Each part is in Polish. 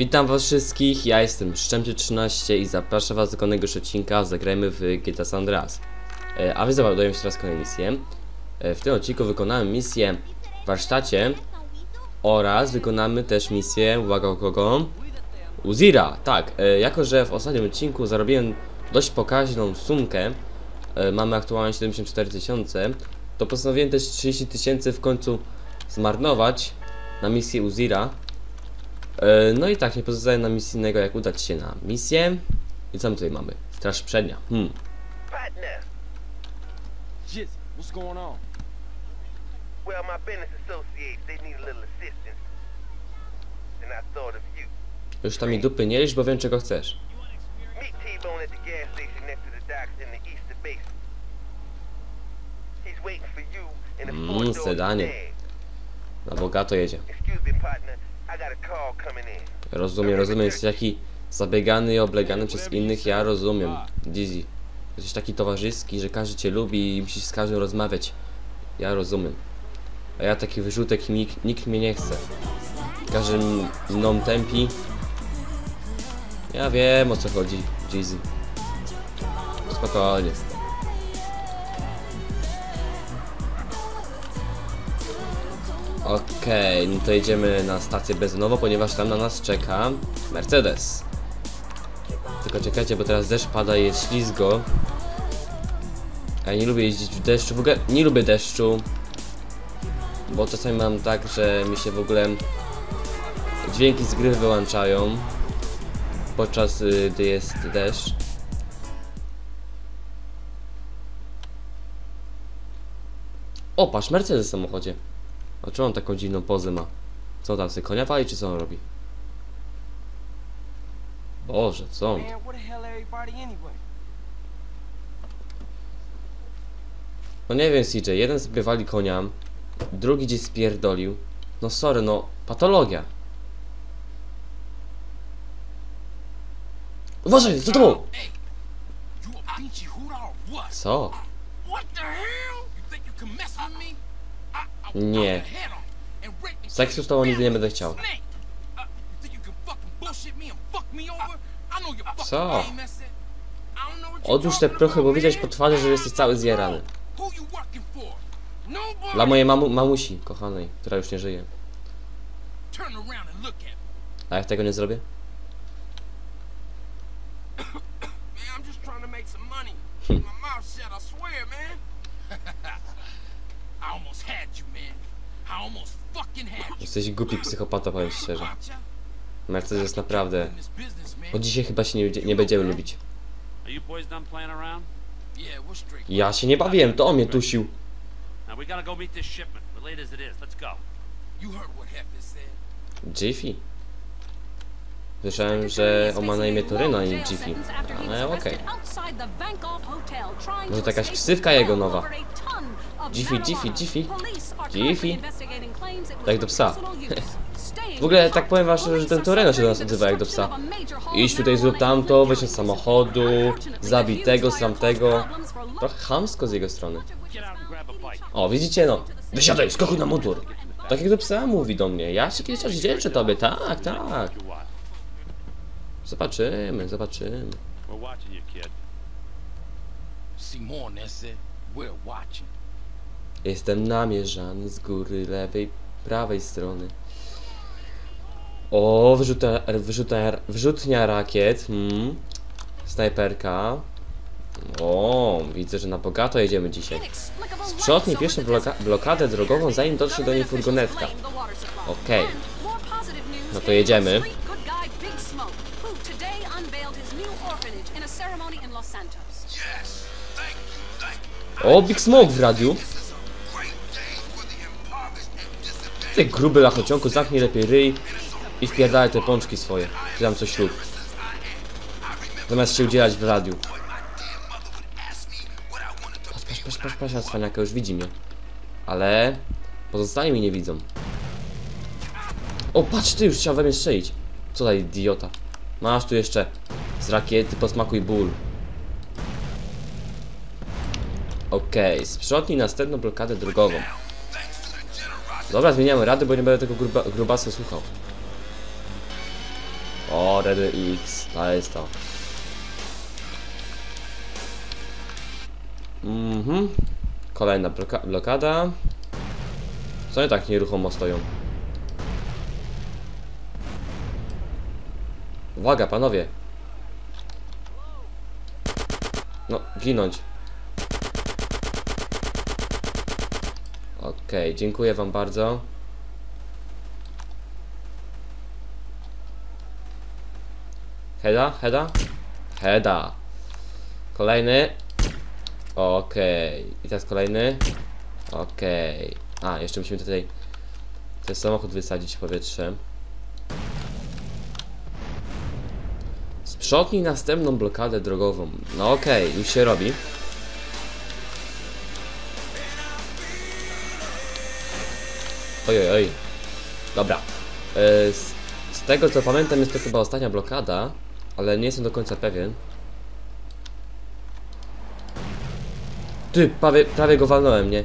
Witam was wszystkich, ja jestem Szczęcie13 i zapraszam was do kolejnego odcinka Zagrajmy w GTA San Andreas. E, A wy załadujemy się teraz kolejną misję. E, W tym odcinku wykonałem misję w warsztacie oraz wykonamy też misję, uwaga u kogo? Uzira, tak, e, jako że w ostatnim odcinku zarobiłem dość pokaźną sumkę, mamy aktualnie 74 tysiące, to postanowiłem też 30 tysięcy w końcu zmarnować na misję Uzira. E, No i tak, nie pozostaje nam nic innego jak udać się na misję. I co my tutaj mamy? Straż przednia. Hmm. Partner. Jizzy, what's going on? Well, my business associates, they need a little assistance. And I thought of you. Już tam mi dupy nie lisz, bo wiem czego chcesz. Meet T-Bone at the gas station next to the docks in the Easter Basin. He's waiting for you in a Mm, sedanie. sedan. Na bogato jedzie. Excuse me, partner. Rozumiem, rozumiem. Jesteś taki zabiegany i oblegany przez innych, ja rozumiem. Dizzy. Jesteś taki towarzyski, że każdy cię lubi i musisz z każdym rozmawiać. Ja rozumiem. A ja taki wyrzutek i nikt, nikt mnie nie chce. Każdy mną tępi. Ja wiem o co chodzi, Dizzy. Spokojnie. Okej, no to jedziemy na stację benzynową, ponieważ tam na nas czeka Mercedes. Tylko czekajcie, bo teraz deszcz pada jest ślizgo. Ja nie lubię jeździć w deszczu, w ogóle nie lubię deszczu. Bo czasami mam tak, że mi się w ogóle dźwięki z gry wyłączają podczas y, gdy jest deszcz. O, patrz, Mercedes w samochodzie. A czemu on taką dziwną pozę ma? Co tam, sobie konia wali, czy co on robi? Boże, co on? No nie wiem, CJ, jeden sobie wali konia, drugi gdzieś spierdolił. No sorry, no, patologia. Uważaj, co to było? Co? What the hell? You think you can mess with me? I, I Nie. Seksu z tobą nigdy nie będę chciał. Uh, Co? Odłóż te prochy, bo widać po twarzy, że jesteś cały zjarany. Dla mojej mamu mamusi, kochanej, która już nie żyje. A jak tego nie zrobię? Man, I'm just trying to make some money. Keep my mouth shut, I swear, man. I almost had you, man. I almost fucking had you. Jesteś głupi psychopata, powiem szczerze. Mercedes jest naprawdę... Bo dzisiaj chyba się nie, nie będziemy lubić. Ja się nie bawiłem, to on mnie tusił. Jiffy. Słyszałem, że on ma na imię Toryno i Jiffy. Ale okej. Może to jakaś ksywka jego nowa. Jiffy, Jiffy, Jiffy, Jiffy. Tak do psa. W ogóle tak powiem szczerze, że ten Toreno się do nas odzywa jak do psa. Idź tutaj, zrób tamto, weź od samochodu, zabij tego, z tamtego. Trochę chamsko z jego strony. O, widzicie no. Wysiadaj, skokuj na motor. Tak jak do psa mówi do mnie. Ja się kiedyś wdzięczę tobie, tak, tak. Zobaczymy, zobaczymy. We're watching you, kid. That's it. We're watching. Jestem namierzany z góry lewej, prawej strony. O, wyrzuta, wyrzuta, wyrzutnia rakiet. Hmm. Snajperka. O, widzę, że na bogato jedziemy dzisiaj. Sprzątnij pierwszą bloka blokadę drogową, zanim dotrze do niej furgonetka. Okej. Okay. No to jedziemy. Yes. Thank you. Thank you. O, Big Smoke w radiu. Ty gruby lachociągu, zamknij lepiej ryj i wpierdalaj te pączki swoje. Czy tam coś lub. Zamiast się udzielać w radiu. Patrz, patrz, patrz, patrz, patrz, cwaniaka już widzi mnie. Ale pozostali mnie nie widzą. O, patrz, ty już chciał we mnie strzelić. Co za idiota. Masz tu jeszcze z rakiety posmakuj ból. Okej, sprzątnij następną blokadę drogową. Dobra, zmieniamy rady, bo nie będę tego gruba, grubasa słuchał. O, Red X, to jest to. Mhm. Kolejna bloka blokada. Co oni tak nieruchomo stoją? Uwaga, panowie. No, ginąć. Okej, dziękuję wam bardzo. Heda, Heda? Heda. Kolejny. Okej. I teraz kolejny. Okej. A, jeszcze musimy tutaj ten samochód wysadzić w powietrze. Sprzątnij następną blokadę drogową. No okej, już się robi. Oj, oj, oj. Dobra. E, z, z tego co pamiętam jest to chyba ostatnia blokada, ale nie jestem do końca pewien. Ty, prawie, prawie go walnąłem, nie?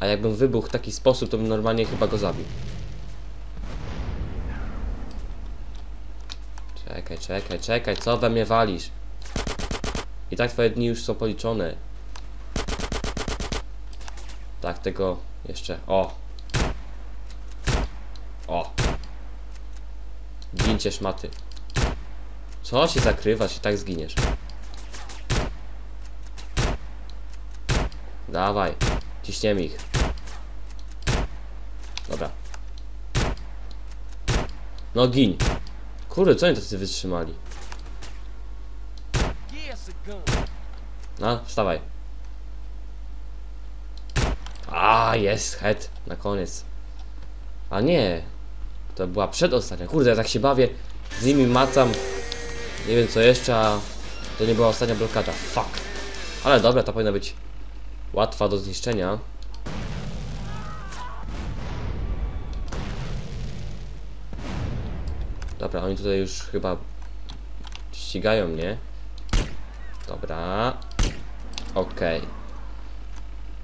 A jakbym wybuchł w taki sposób, to bym normalnie chyba go zabił. Czekaj, czekaj, czekaj, co we mnie walisz? I tak twoje dni już są policzone. Tak, tego jeszcze. O! O! Gincie szmaty. Co się zakrywasz i tak zginiesz? Dawaj, ciśniemy ich. Dobra. No gin. Kurde, co oni tacy wytrzymali? No, wstawaj. A, jest head. Na koniec. A nie. To była przedostatnia. Kurde, ja tak się bawię. Z nimi macam. Nie wiem co jeszcze, a to nie była ostatnia blokada. Fuck. Ale dobra, to powinna być łatwa do zniszczenia. Dobra, oni tutaj już chyba ścigają mnie. Dobra. Okej.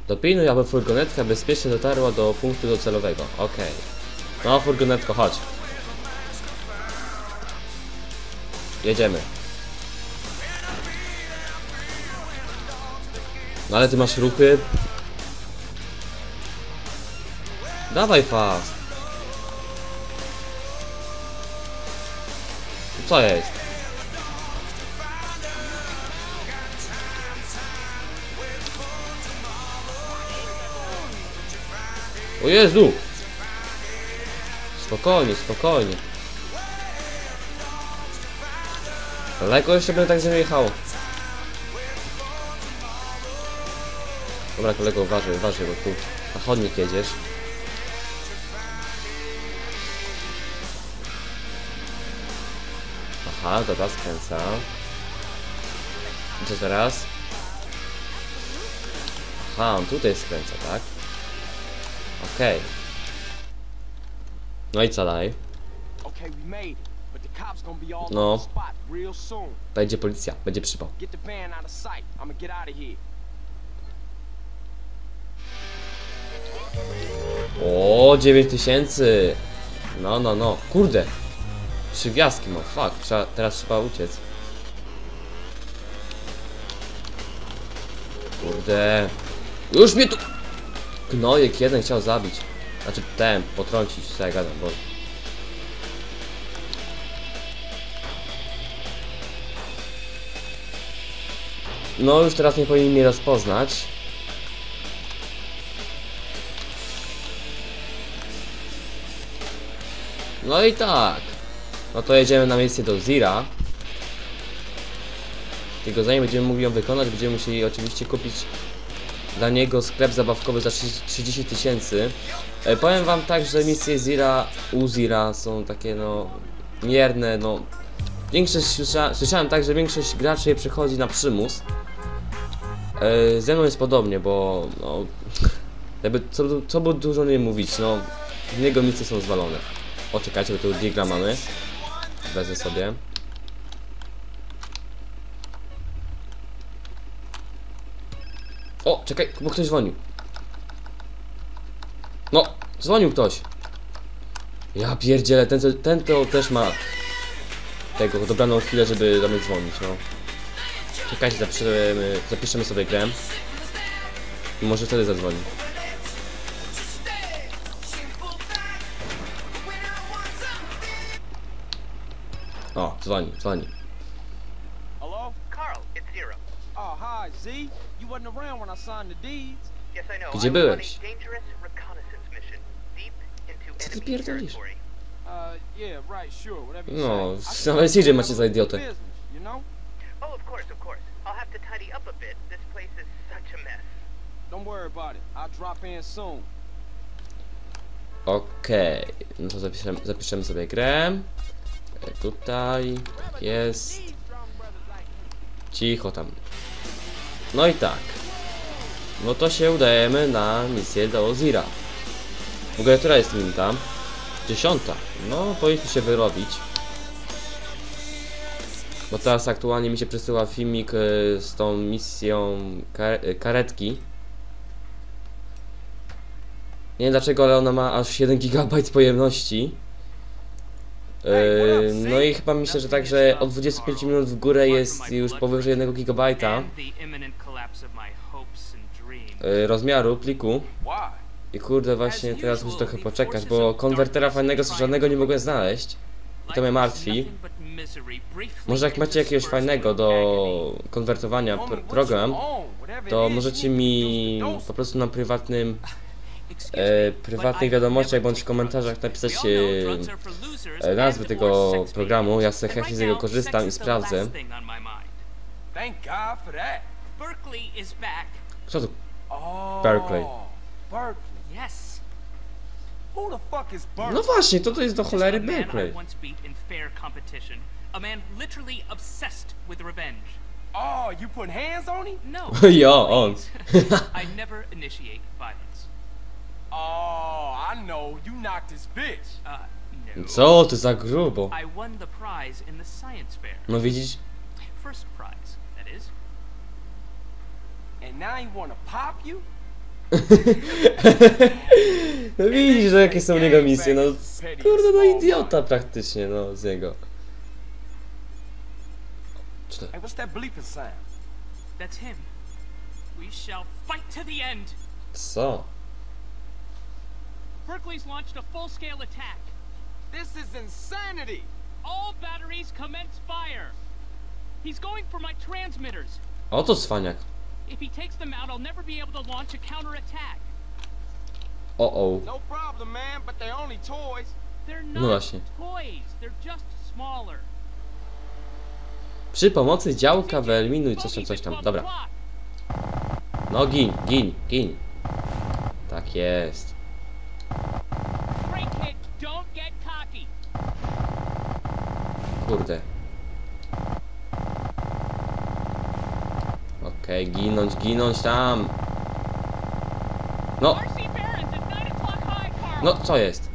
Dopilnuj, aby furgonetka bezpiecznie dotarła do punktu docelowego. Okej. No, furgonetko, chodź. Jedziemy. No ale ty masz ruchy. Dawaj fast. Co jest? O Jezu! Spokojnie, spokojnie. Daleko jeszcze będę tak z nią jechał. Dobra kolego, uważaj, uważaj, bo tu na chodnik jedziesz. Aha, dobra, skręca. I co teraz? Aha, on tutaj skręca, tak? Okej. No i co dalej? No. Będzie policja, będzie przypał. O, 9000! No, no, no. Kurde! Trzy gwiazdki mam, fuck. Trzeba, teraz trzeba uciec. Kurde. Już mnie tu... Gnojek jeden chciał zabić. Znaczy ten, potrącić, co ja gadam, bo... No, już teraz nie powinien mnie rozpoznać. No i tak. No to jedziemy na miejsce do Zira. Tylko zanim będziemy mogli ją wykonać, będziemy musieli oczywiście kupić dla niego sklep zabawkowy za 30 tysięcy. E, powiem wam tak, że misje Zira u Zira są takie no mierne, no większość słysza, słyszałem tak, że większość graczy je przechodzi na przymus. E, ze mną jest podobnie, bo no jakby co, co by dużo nie mówić, no w niego misje są zwalone. O, czekajcie, bo tu digra mamy. Wezmę sobie. O, czekaj, bo ktoś dzwonił. No, dzwonił ktoś. Ja pierdzielę, ten, ten to też ma tego dobraną chwilę, żeby do mnie dzwonić, no. Czekajcie, zapiszemy, zapiszemy sobie grę. I może wtedy zadzwoni. O, dzwoni, dzwoni. Hello? Carl, it's Zero. Oh. Gdzie I was on byłeś? a dangerous reconnaissance mission deep into Co ty enemy pierdolisz? territory. Uh, yeah, right, sure, whatever you No, nawet CJ macie za idiotę. Oh, of course, of course. I'll have to tidy up a bit. This place is such a mess. Don't worry about it. I'll drop in soon. Okej, no to zapiszemy, zapiszemy sobie grę. E, Tutaj, jest. Cicho tam. No i tak. No to się udajemy na misję do Ozira. W ogóle, która jest minuta? Dziesiąta. No, powinniśmy się wyrobić. Bo teraz aktualnie mi się przesyła filmik e, z tą misją kar e, karetki. Nie wiem dlaczego, ale ona ma aż 1 GB pojemności. No i chyba myślę, że tak, że od 25 minut w górę jest już powyżej 1 GB And the imminent collapse of my hopes and dreams. yy, rozmiaru pliku. I kurde, właśnie teraz muszę trochę poczekać, bo konwertera fajnego żadnego nie mogłem znaleźć. I to mnie martwi. Może jak macie jakiegoś fajnego do konwertowania pr program, to możecie mi po prostu na prywatnym e, prywatnych wiadomościach bądź w komentarzach napisać e, e, nazwy tego programu. Ja sobie chętnie z niego korzystam i sprawdzę. Kto to? Oh. Berkeley. No właśnie, to to jest do cholery Berkeley. A man literally obsessed with revenge. Oh, you put hands on him? No. Jo, on. I never initiate violence. Oh, I know. You knocked his bitch. Uh, no. Co ty za grubo? I won the prize in the science fair. No widzisz? First prize, that is. And now you wanna pop you? No widzisz, że jakie są u niego misje, no kurde, no idiota praktycznie, no z niego. Co to? Hey, what's that bleeping sound? That's him. We shall fight to the end. Co? Berkeley's launched a full-scale attack. This is insanity! All batteries commence fire. He's going for my transmitters. Oto cwaniak. If he takes them out, I'll never be able to launch a counterattack. O o. No problem, man, but they're only toys. They're No not właśnie. toys. They're just smaller. Przy pomocy działka wyeliminuj coś tam, coś tam. 12 Dobra. No gin, gin, gin. Tak jest. Great kid, don't get cocky. Kurde. Okej, ginąć, ginąć tam. No, RC Barons at 9 o'clock high, Carl. no co jest?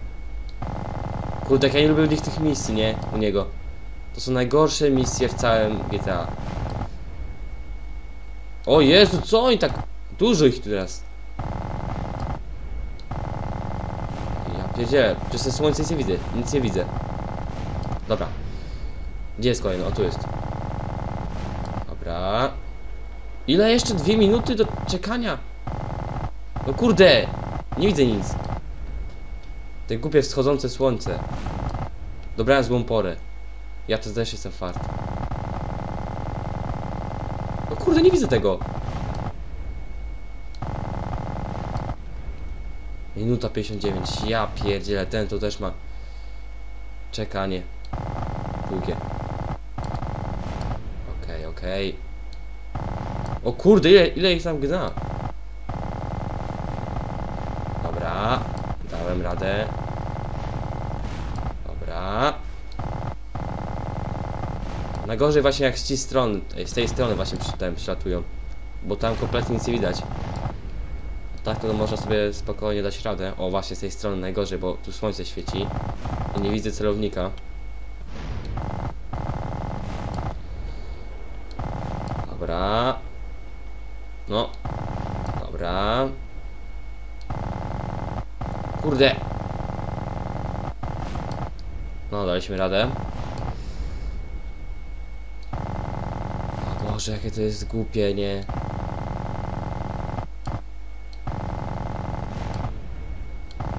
Kurde, ja nie lubię tych misji, nie? U niego. To są najgorsze misje w całym GTA. O Jezu, co oni tak... Dużo ich tu teraz. Ja pierdzielę, przez słońce nic nie widzę, nic nie widzę. Dobra. Gdzie jest kolejny? O, tu jest. Dobra. Ile jeszcze? Dwie minuty do czekania? No kurde! Nie widzę nic. Te głupie wschodzące słońce. Dobrałem złą porę. Ja to też jestem fart. No kurde, nie widzę tego. Minuta 59. Ja pierdzielę, ten to też ma czekanie. Długie. Okej, okej. O kurde, ile, ile ich tam gna? Dobra, dałem radę. Dobra. Najgorzej właśnie jak z tej strony, z tej strony właśnie tam przylatują. Bo tam kompletnie nic nie widać. Tak to można sobie spokojnie dać radę. O właśnie z tej strony najgorzej, bo tu słońce świeci. I nie widzę celownika. Dobra. No. Dobra. Kurde. No, daliśmy radę. Boże, jakie to jest głupie, nie?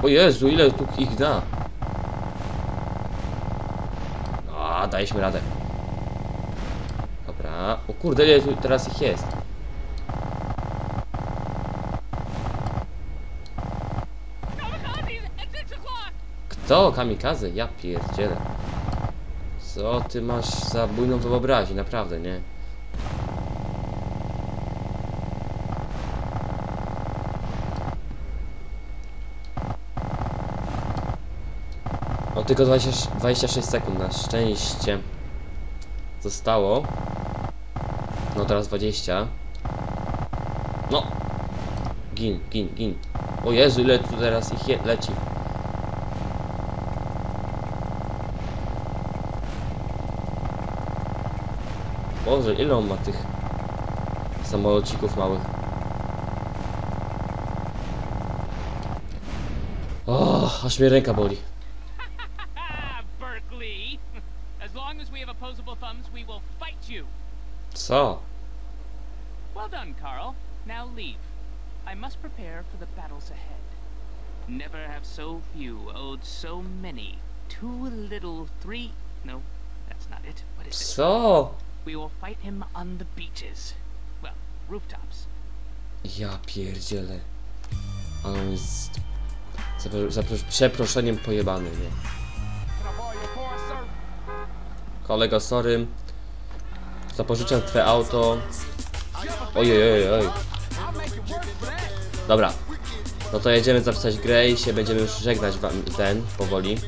O Jezu, ile tu ich da? A, daliśmy radę. Dobra. O kurde, ile tu teraz ich jest? Kto? Kamikaze? Ja pierdzielę. Co ty masz za bujną wyobraźnię, naprawdę, nie? Tylko 20, 26 sekund na szczęście zostało. No teraz 20. No! Gin, gin, gin. O Jezu, ile tu teraz ich leci. Boże, ile on ma tych samolocików małych? O, aż mnie ręka boli. Co? Well done, Carl. Now leave. I must prepare for the battles ahead. Never have so few owed so many. Too little, three. No, that's not it. What is it? Co? We will fight him on the beaches. Well, rooftops. Ja pierdzielę. Ale on jest... Za, za przeproszeniem pojebany, nie? Can I borrow your car, sir? Kolego, sorry. Zapożyczam twoje auto. Ojej, ojej, oj. I'll make it work for that. Dobra. No to jedziemy zapisać grę i się będziemy już żegnać wam ten powoli.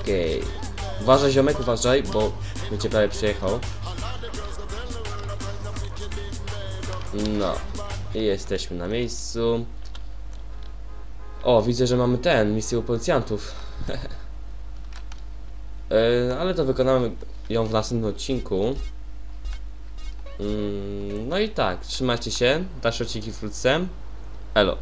Okej. Uważaj ziomek, uważaj, bo będzie prawie przyjechał. No. I jesteśmy na miejscu. O, widzę, że mamy ten, misję u policjantów. E, ale to wykonamy ją w następnym odcinku. Mm, No i tak, trzymajcie się, dalsze odcinki wkrótce. Elo.